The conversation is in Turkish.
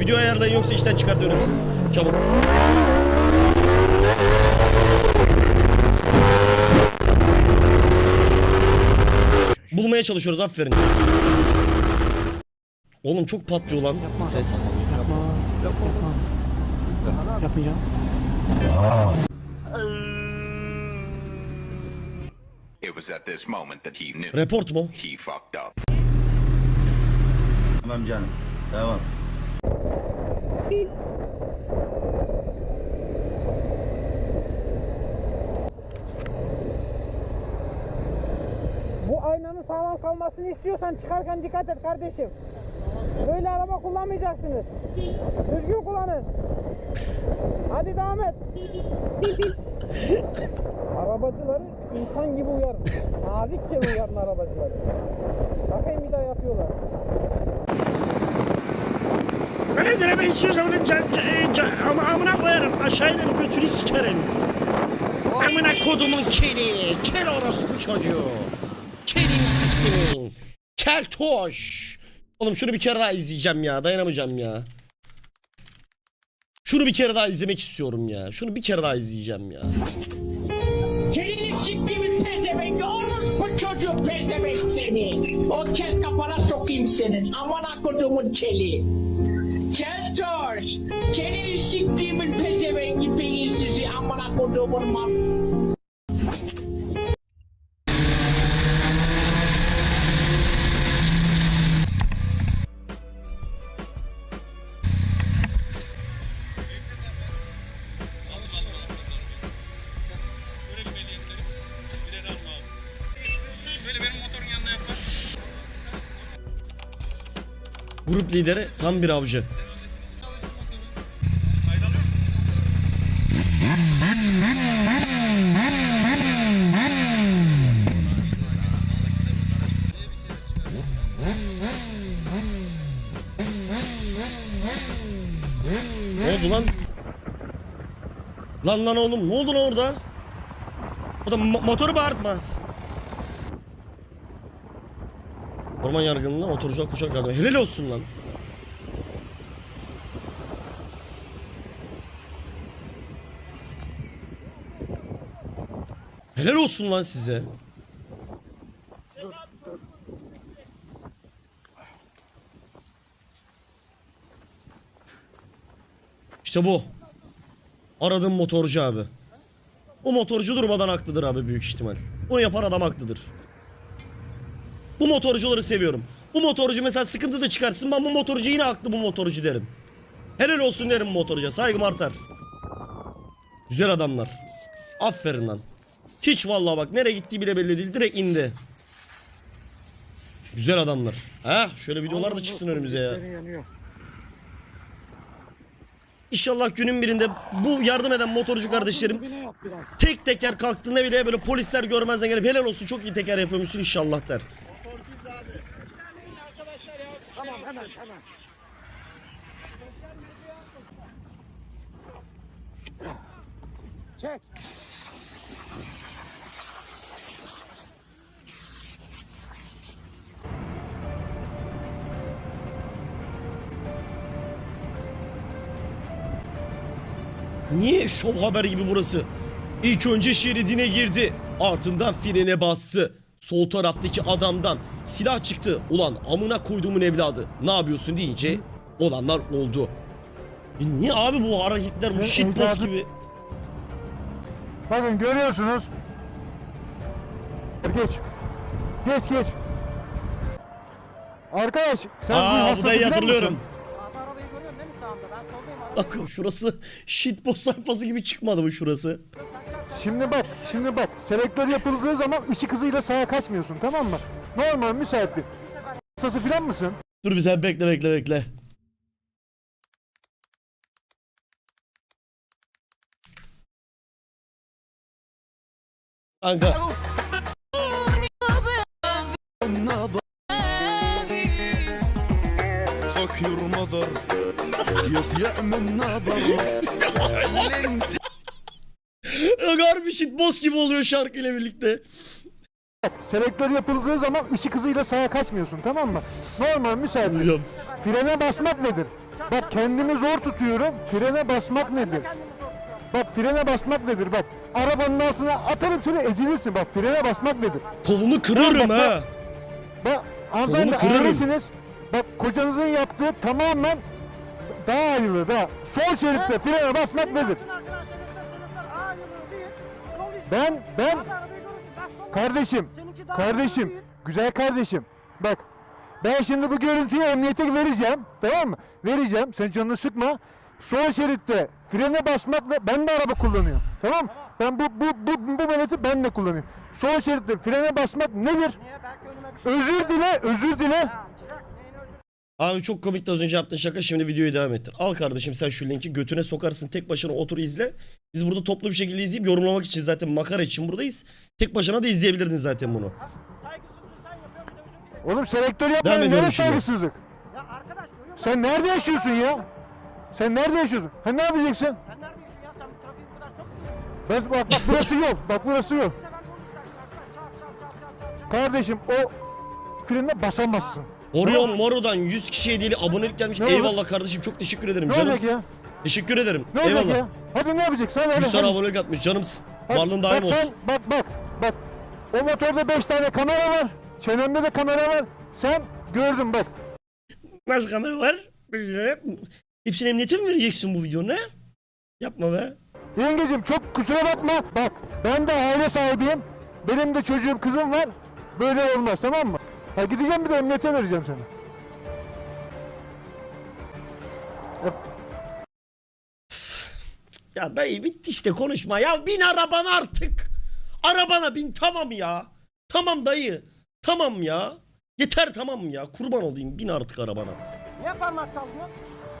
Video ayarlayın yoksa işten çıkartıyorum sizi. Çabuk. Bulmaya çalışıyoruz aferin. Oğlum çok patlıyor lan ses. Yapma. Yapma. Yapma. Yapmayacağım. It was at this moment that he knew Report mu? he fucked up. Tamam canım. Devam. Bu aynanın sağlam kalmasını istiyorsan çıkarken dikkat et kardeşim. Böyle araba kullanmayacaksınız. Düzgün kullanın. Hadi devam et. Arabacıları insan gibi uyarın. Nazikçe uyarın arabacıları. Bakayım bir daha yapıyorlar. Ben direme istiyorsam bunu ca, ca, ca, ama amına koyarım. Aşağı inerim götünü sikerim. Amına kodumun keli. Kel orospu çocuğu. Kelin siktimin. Kel toş. Oğlum şunu bir kere daha izleyeceğim ya. Dayanamayacağım ya. Şunu bir kere daha izlemek istiyorum ya. Şunu bir kere daha izleyeceğim ya. Kelini siktiğimi pezevenk, orospu çocuğu pezevenk seni. O kel kafana sokayım senin, aman akudumun keli. Kel George, kelini siktiğimin pezevenki beyinsizi, aman akudumun mal. Grup lideri tam bir avcı. Ne oldu lan? Lan lan oğlum ne oldu lan orada? O da mo- motoru bağırtma. Orman yargınında motorcular koşarak yardım. Helal olsun lan. Helal olsun lan size. İşte bu. Aradığım motorcu abi. Bu motorcu durmadan haklıdır abi büyük ihtimal. Bunu yapan adam haklıdır. Bu motorcuları seviyorum. Bu motorcu mesela sıkıntı da çıkarsın ben bu motorcu yine haklı bu motorcu derim. Helal olsun derim bu motorcuya saygım artar. Güzel adamlar. Aferin lan. Hiç vallahi bak nereye gittiği bile belli değil direkt indi. Güzel adamlar. Heh şöyle videolar da çıksın önümüze ya. İnşallah günün birinde bu yardım eden motorcu kardeşlerim tek teker kalktığında bile böyle polisler görmezden gelip helal olsun çok iyi teker yapıyormuşsun inşallah der. Çek. Niye şov haber gibi burası? İlk önce şeridine girdi. Ardından frene bastı. Sol taraftaki adamdan silah çıktı. Ulan amına koyduğumun evladı. Ne yapıyorsun deyince olanlar oldu. E niye abi bu hareketler bu shitpost gibi? Bakın görüyorsunuz. Geç. Geç geç. Arkadaş sen Aa bu dayı hatırlıyorum. Bakın şurası shitpost sayfası gibi çıkmadı mı şurası? Şimdi bak, şimdi bak. Selektör yapıldığı zaman ışık hızıyla sağa kaçmıyorsun tamam mı? Normal müsaitlik. Hastası falan mısın? Dur bir sen bekle bekle bekle. Kanka Fuck your mother يضيع من نظر harbi shitpost gibi oluyor şarkıyla birlikte. Bak, selektör yapıldığı zaman ışık hızıyla sağa kaçmıyorsun tamam mı? Normal. Duyuyorum. Frene basmak nedir? Bak kendimi zor tutuyorum. Frene basmak nedir? Bak frene basmak nedir? Bak arabanın altına atarım seni ezilirsin. Bak frene basmak nedir? Kolunu kırarım Bak, ha. Bak hanımefendi kırarım. Bak kocanızın yaptığı tamamen daha hayırlı daha. Sol şeritte frene basmak nedir? Ben ben kardeşim kardeşim güzel kardeşim bak ben şimdi bu görüntüyü emniyete vereceğim tamam mı? Vereceğim sen canını sıkma. Sol şeritte frene basmakla ben de araba kullanıyorum tamam mı? Ben bu bu bu bu meleti ben de kullanıyorum. Sol şeritte frene basmak nedir? Özür dile, özür dile. Abi çok komikti az önce yaptığın şaka şimdi videoyu devam ettir. Al kardeşim sen şu linki götüne sokarsın tek başına otur izle. Biz burada toplu bir şekilde izleyip yorumlamak için zaten makara için buradayız. Tek başına da izleyebilirdin zaten bunu. Oğlum selektör Devam yapmayın. ediyorum Nereye şimdi. saygısızlık? Ya arkadaş görüyor musun? Sen nerede yaşıyorsun ya? Sen nerede yaşıyorsun? Ha ne yapacaksın? Sen nerede yaşıyorsun ya? Sen bu trafiği bu kadar çok mu? Ben, bak, bak burası yol. Bak burası yol. İşte ben de onu isterdim arkadaş. Çarp çarp çarp çarp çarp çarp. Kardeşim o frene basamazsın. Orion Moro'dan 100 kişi hediyeli abonelik gelmiş. Ne oldu? Eyvallah kardeşim çok teşekkür ederim Ne canımsın. ya? Teşekkür ederim. Ne Eyvallah. ya? Hadi ne yapacaksın? Hadi, 100 hadi, tane abonelik atmış canımsın. Bak, Varlığın bak daim sen- olsun. Bak bak bak. O motorda 5 tane kamera var. Çenemde de kamera var. Sen gördün bak. Nasıl kamera var? Hepsini emniyete mi vereceksin bu videonu? Yapma be. Yengecim çok kusura bakma. Bak ben de aile sahibiyim. Benim de çocuğum kızım var. Böyle olmaz tamam mı? Ha gideceğim bir de emniyete vereceğim seni. Ya dayı bitti işte konuşma ya bin arabana artık. Arabana bin tamam ya. Tamam dayı. Tamam ya. Yeter tamam ya. Kurban olayım bin artık arabana. Niye parmak sallıyor?